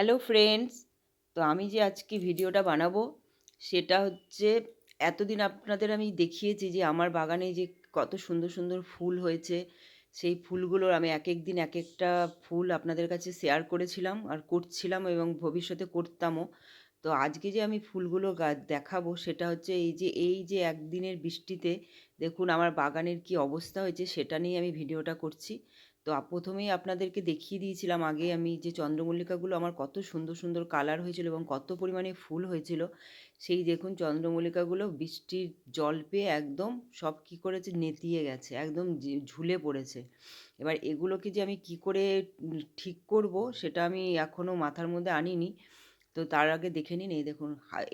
Hello friends তো আমি যে আজকে ভিডিওটা বানাবো, সেটা হচ্ছে এতদিন আপনাদের আমি দেখিয়েছি যে আমার বাগানে যে কত সুন্দর সুন্দর ফুল হয়েছে, সেই ফুলগুলোর আমি এক এক দিন এক একটা ফুল আপনাদের কাছে শেয়ার করেছিলাম আর করছিলাম এবং ভবিষ্যতে করতামও। তো আজকে যে আমি ফুলগুলো দেখাবো, সেটা হচ্ছে এই যে এই যে একদিনের বৃষ্টিতে, দেখুন আমার বাগানের কি অবস্থা হয়েছে, সেটা নিয়ে আমি ভিডিওটা করছি। তো প্রথমেই আপনাদেরকে দেখিয়ে দিয়েছিলাম আগে আমি যে চন্দ্রমল্লিকাগুলো আমার কত সুন্দর সুন্দর কালার হয়েছিল এবং কত পরিমাণে ফুল হয়েছিল। সেই দেখুন চন্দ্রমল্লিকাগুলো বৃষ্টির জল পেয়ে একদম সব কি করেছে, নেতিয়ে গেছে, একদম ঝুলে পড়েছে। এবার এগুলোকে যে আমি কি করে ঠিক করব সেটা আমি এখনও মাথার মধ্যে আনিনি। তো তার আগে দেখে নিন, এই দেখুন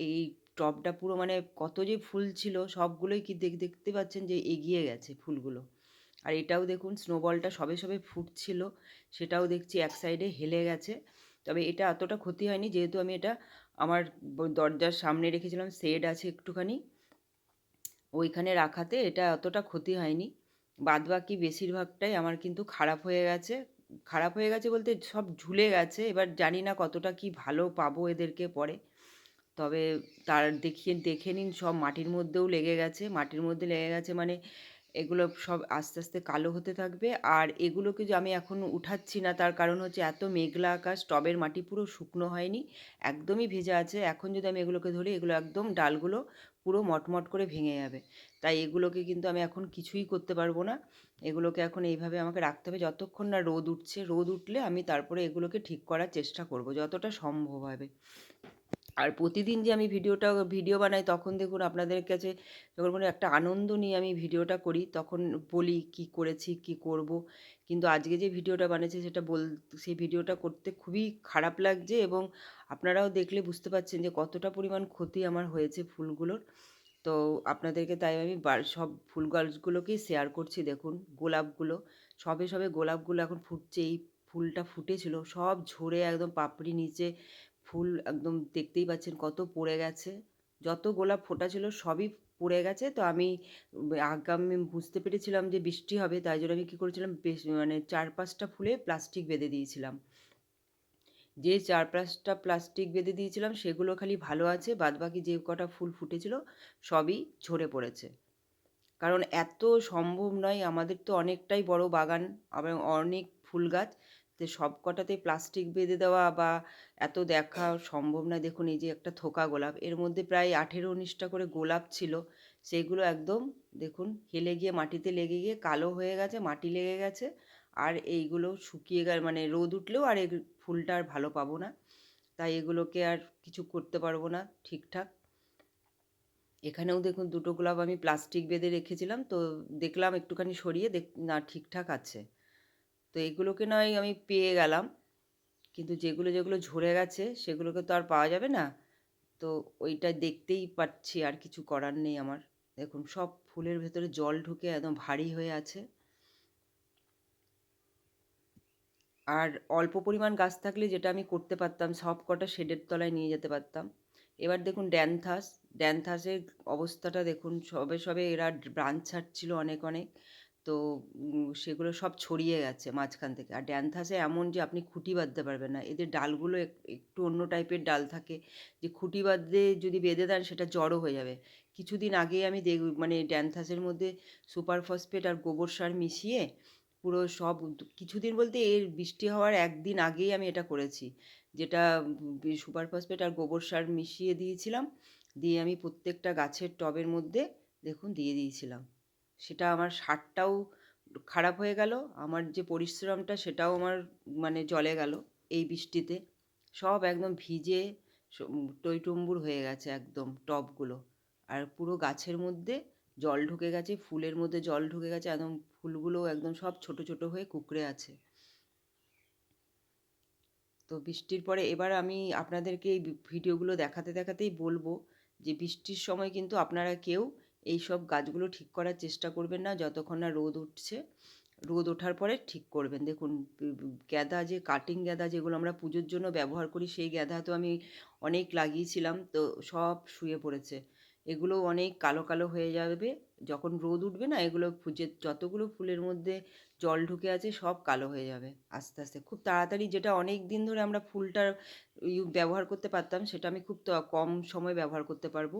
এই টবটা পুরো মানে কত যে ফুল ছিল, সবগুলোই কি দেখতে পাচ্ছেন যে এগিয়ে গেছে ফুলগুলো। আর এটাও দেখুন স্নোবলটা সবে সবে ফুটছিল, সেটাও দেখছি এক সাইডে হেলে গেছে। তবে এটা এতটা ক্ষতি হয়নি, যেহেতু আমি এটা আমার দরজার সামনে রেখেছিলাম শেড আছে একটুখানি। ওইখানে রাখাতে এটা অতটা ক্ষতি হয়নি। বাদবাকি বেশিরভাগটাই আমার কিন্তু খারাপ হয়ে গেছে। খারাপ হয়ে গেছে বলতে সব ঝুলে গেছে, এবার জানি না কতটা কি ভালো পাবো এদেরকে পরে। তবে তার দেখিয়ে, দেখে নিন, সব মাটির মধ্যেও লেগে গেছে। মাটির মধ্যে লেগে গেছে মানে এগুলো সব আস্তে আস্তে কালো হতে থাকবে। আর এগুলোকে যে আমি এখন উঠাচ্ছি না, তার কারণ হচ্ছে এত মেঘলা আকাশ, টবের মাটি পুরো শুকনো হয়নি, একদমই ভেজা আছে। এখন যদি আমি এগুলোকে ধরি, এগুলো একদম ডালগুলো পুরো মটমট করে ভেঙে যাবে। তাই এগুলোকে কিন্তু আমি এখন কিছুই করতে পারব না। এগুলোকে এখন এইভাবে আমাকে রাখতে হবে। যতক্ষণ না রোদ উঠছে, রোদ উঠলে আমি তারপরে এগুলোকে ঠিক করার চেষ্টা করব, যতটা সম্ভব হবে। আর প্রতিদিন যে আমি ভিডিওটা, ভিডিও বানাই তখন দেখুন আপনাদের কাছে যখন কোনো একটা আনন্দ নিয়ে আমি ভিডিওটা করি তখন বলি কি করেছি, কি করব। কিন্তু আজকে যে ভিডিওটা বানিয়েছি সেটা বল, সেই ভিডিওটা করতে খুবই খারাপ লাগছে এবং আপনারাও দেখলে বুঝতে পারছেন যে কতটা পরিমাণ ক্ষতি আমার হয়েছে ফুলগুলোর। তো আপনাদেরকে তাই আমি সব ফুল গাছগুলোকেই শেয়ার করছি দেখুন, গোলাপগুলো, সবে সবে গোলাপগুলো এখন ফুটছে, এই ফুলটা ফুটেছিল, সব ঝরে একদম পাপড়ি নিচে ফুল একদম দেখতেই পাচ্ছেন কত পড়ে গেছে। যত গোলাপ ফোটা ছিল সবই পড়ে গেছে। তো আমি, আগামী বুঝতে পেরেছিলাম যে বৃষ্টি হবে, তাই জন্য আমি কী করেছিলাম, বেশ মানে চার পাঁচটা ফুলে প্লাস্টিক বেঁধে দিয়েছিলাম। যে চার পাঁচটা প্লাস্টিক বেঁধে দিয়েছিলাম, সেগুলো খালি ভালো আছে, বাদবাকি যে কটা ফুল ফুটেছিল, সবই ঝরে পড়েছে। কারণ এত সম্ভব নয়, আমাদের তো অনেকটাই বড় বাগান, আবার অনেক ফুল গাছ তো সব কটাতে প্লাস্টিক বেঁধে দেওয়া বা এত দেখা সম্ভব না দেখুন, এই যে একটা থোকা গোলাপ, এর মধ্যে প্রায় আঠেরো উনিশটা করে গোলাপ ছিল। সেইগুলো একদম দেখুন, হেলে গিয়ে মাটিতে লেগে গিয়ে কালো হয়ে গেছে, মাটি লেগে গেছে। আর এইগুলো শুকিয়ে গেল মানে রোদ উঠলেও আর এই ফুলটা আর ভালো পাবো না। তাই এগুলোকে আর কিছু করতে পারব না ঠিকঠাক। এখানেও দেখুন, দুটো গোলাপ আমি প্লাস্টিক বেঁধে রেখেছিলাম। তো দেখলাম একটুখানি সরিয়ে, দেখ, না ঠিকঠাক আছে। তো এগুলোকে নয় আমি পেয়ে গেলাম। কিন্তু যেগুলো যেগুলো ঝরে গেছে, সেগুলোকে তো আর পাওয়া যাবে না। তো ওইটা দেখতেই পাচ্ছি, আর কিছু করার নেই আমার। দেখুন, সব ফুলের ভেতরে জল ঢুকে একদম ভারী হয়ে আছে। আর অল্প পরিমাণ গাছ থাকলে যেটা আমি করতে পারতাম, সব কটা শেডের তলায় নিয়ে যেতে পারতাম। এবার দেখুন, ড্যানথাস। ড্যানথাসের অবস্থাটা দেখুন, সবে সবে এরা ব্রাঞ্চ ছাড়ছিল অনেক অনেক। তো সেগুলো সব ছড়িয়ে গেছে মাঝখান থেকে। আর ড্যানথাসে এমন যে আপনি খুঁটি বাঁধতে পারবেন না। এদের ডালগুলো একটু অন্য টাইপের ডাল থাকে যে খুঁটি বাঁধতে যদি বেঁধে দেন সেটা জড়ো হয়ে যাবে। কিছুদিন আগেই আমি দেখ মানে ড্যানথাসের মধ্যে সুপার ফসফেট আর গোবর সার মিশিয়ে পুরো সব কিছুদিন বলতে এর বৃষ্টি হওয়ার একদিন আগেই আমি এটা করেছি। যেটা সুপার ফসফেট আর গোবর সার মিশিয়ে দিয়েছিলাম। দিয়ে আমি প্রত্যেকটা গাছের টবের মধ্যে দেখুন দিয়ে দিয়েছিলাম। সেটা আমার সারটাও খারাপ হয়ে গেল। আমার যে পরিশ্রমটা সেটাও আমার মানে জলে গেল এই বৃষ্টিতে। সব একদম ভিজে টইটুম্বুর হয়ে গেছে একদম টবগুলো। আর পুরো গাছের মধ্যে জল ঢুকে গেছে, ফুলের মধ্যে জল ঢুকে গেছে, একদম ফুলগুলো একদম সব ছোট ছোট হয়ে কুকড়ে আছে। তো বৃষ্টির পরে এবার আমি আপনাদেরকে এই ভিডিওগুলো দেখাতে দেখাতেই বলব যে বৃষ্টির সময় কিন্তু আপনারা কেউ এই সব গাছগুলো ঠিক করার চেষ্টা করবেন না, যতক্ষণ না রোদ উঠছে। রোদ ওঠার পরে ঠিক করবেন। দেখুন, গ্যাদা যে, কাটিং গ্যাদা যেগুলো আমরা পুজোর জন্য ব্যবহার করি, সেই গ্যাদা তো আমি অনেক লাগিয়েছিলাম, তো সব শুয়ে পড়েছে। এগুলো অনেক কালো কালো হয়ে যাবে। যখন রোদ উঠবে না, এগুলো যে যতগুলো ফুলের মধ্যে জল ঢুকে আছে, সব কালো হয়ে যাবে আস্তে আস্তে। খুব তাড়াতাড়ি যেটা অনেক দিন ধরে আমরা ফুলটার ব্যবহার করতে পারতাম, সেটা আমি খুব কম সময় ব্যবহার করতে পারব।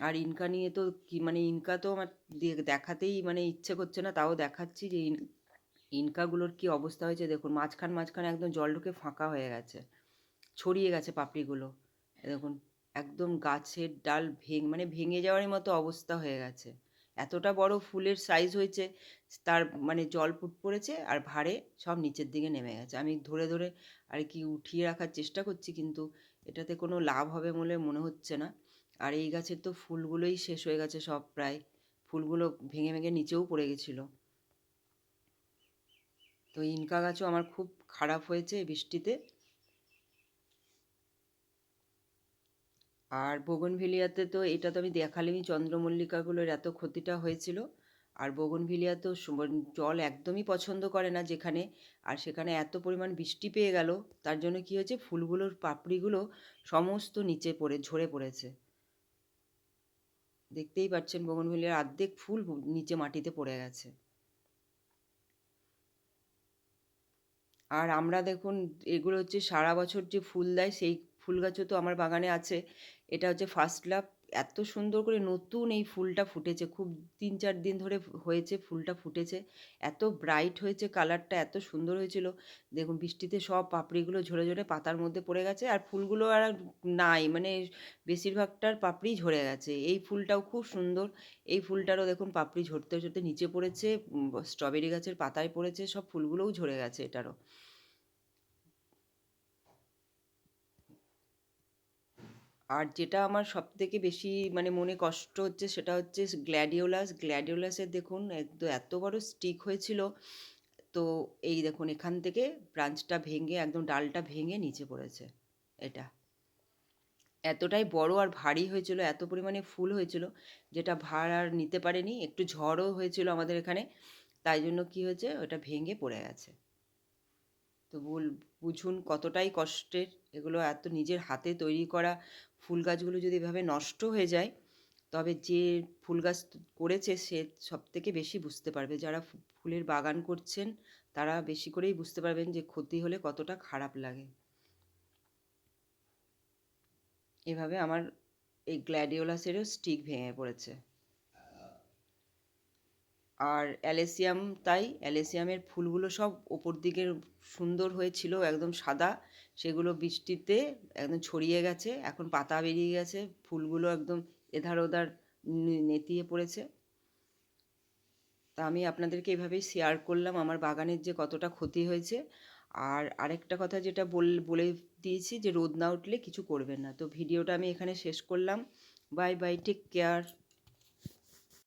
আর ইনকা নিয়ে তো কি মানে ইনকা তো আমার দেখাতেই মানে ইচ্ছে করছে না, তাও দেখাচ্ছি যে ইন- ইনকাগুলোর কি অবস্থা হয়েছে। দেখুন, মাঝখান, মাঝখানে একদম জল ঢুকে ফাঁকা হয়ে গেছে, ছড়িয়ে গেছে পাপড়িগুলো। দেখুন একদম গাছের ডাল ভেঙ মানে ভেঙে যাওয়ারই মতো অবস্থা হয়ে গেছে। এতটা বড় ফুলের সাইজ হয়েছে, তার মানে জল ফুট পড়েছে আর ভারে সব নিচের দিকে নেমে গেছে। আমি ধরে ধরে আর কি উঠিয়ে রাখার চেষ্টা করছি কিন্তু এটাতে কোনো লাভ হবে বলে মনে হচ্ছে না। আর এই গাছের তো ফুলগুলোই শেষ হয়ে গেছে সব প্রায়। ফুলগুলো ভেঙে ভেঙে নিচেও পড়ে গেছিল। তো ইনকা গাছও আমার খুব খারাপ হয়েছে বৃষ্টিতে। আর বোগনভিলিয়াতে তো এটা তো আমি দেখালামই চন্দ্রমল্লিকাগুলোর এত ক্ষতিটা হয়েছিল। আর বোগনভিলিয়া তো জল একদমই পছন্দ করে না যেখানে, আর সেখানে এত পরিমাণ বৃষ্টি পেয়ে গেল, তার জন্য কি হয়েছে, ফুলগুলোর পাপড়িগুলো সমস্ত নিচে পড়ে, ঝরে পড়েছে। দেখতেই পাচ্ছেন বোগনভিলিয়ার অর্ধেক ফুল নিচে মাটিতে পড়ে গেছে। আর আমরা দেখুন, এগুলো হচ্ছে সারা বছর যে ফুল দেয়, সেই ফুল গাছও তো আমার বাগানে আছে। এটা হচ্ছে ফার্স্ট লাভ এত সুন্দর করে নতুন এই ফুলটা ফুটেছে। খুব তিন চার দিন ধরে হয়েছে, ফুলটা ফুটেছে। এত ব্রাইট হয়েছে কালারটা এত সুন্দর হয়েছিল। দেখুন, বৃষ্টিতে সব পাপড়িগুলো ঝরে ঝরে পাতার মধ্যে পড়ে গেছে। আর ফুলগুলো আর নাই মানে বেশিরভাগটার পাপড়ি ঝরে গেছে। এই ফুলটাও খুব সুন্দর। এই ফুলটারও দেখুন, পাপড়ি ঝরতে ঝরতে নিচে পড়েছে স্ট্রবেরি গাছের পাতায় পড়েছে, সব ফুলগুলোও ঝরে গেছে এটারও। আর যেটা আমার সব থেকে বেশি মানে মনে কষ্ট হচ্ছে সেটা হচ্ছে গ্ল্যাডিওলাস। গ্ল্যাডিওলাসের দেখুন একদম এত বড় স্টিক হয়েছিল। তো এই দেখুন, এখান থেকে ব্রাঞ্চটা ভেঙে, একদম ডালটা ভেঙে নিচে পড়েছে এটা। এতটাই বড় আর ভারী হয়েছিল, এত পরিমাণে ফুল হয়েছিল, যেটা ভার আর নিতে পারেনি। একটু ঝড়ও হয়েছিল আমাদের এখানে, তাই জন্য কি হয়েছে, ওটা ভেঙে পড়ে গেছে। তো বল, বুঝুন কতটাই কষ্টের। এগুলো এত নিজের হাতে তৈরি করা ফুল গাছগুলো যদি এভাবে নষ্ট হয়ে যায়, তবে যে ফুল গাছ করেছে সে সব থেকে বেশি বুঝতে পারবে। যারা ফুলের বাগান করছেন, তারা বেশি করেই বুঝতে পারবেন যে ক্ষতি হলে কতটা খারাপ লাগে। এভাবে আমার এই গ্ল্যাডিওলাসেরও স্টিক ভেঙে পড়েছে। আর অ্যালেসিয়াম তাই অ্যালেসিয়ামের ফুলগুলো সব ওপর দিকের সুন্দর হয়েছিল, একদম সাদা। সেগুলো বৃষ্টিতে একদম ছড়িয়ে গেছে, এখন পাতা বেরিয়ে গেছে, ফুলগুলো একদম এধার ওধার নেতিয়ে পড়েছে। তা আমি আপনাদেরকে এভাবেই শেয়ার করলাম, আমার বাগানের যে কতটা ক্ষতি হয়েছে। আর আরেকটা কথা যেটা বল, বলে দিয়েছি যে, রোদ না উঠলে কিছু করবেন না। তো ভিডিওটা আমি এখানে শেষ করলাম। Bye bye take care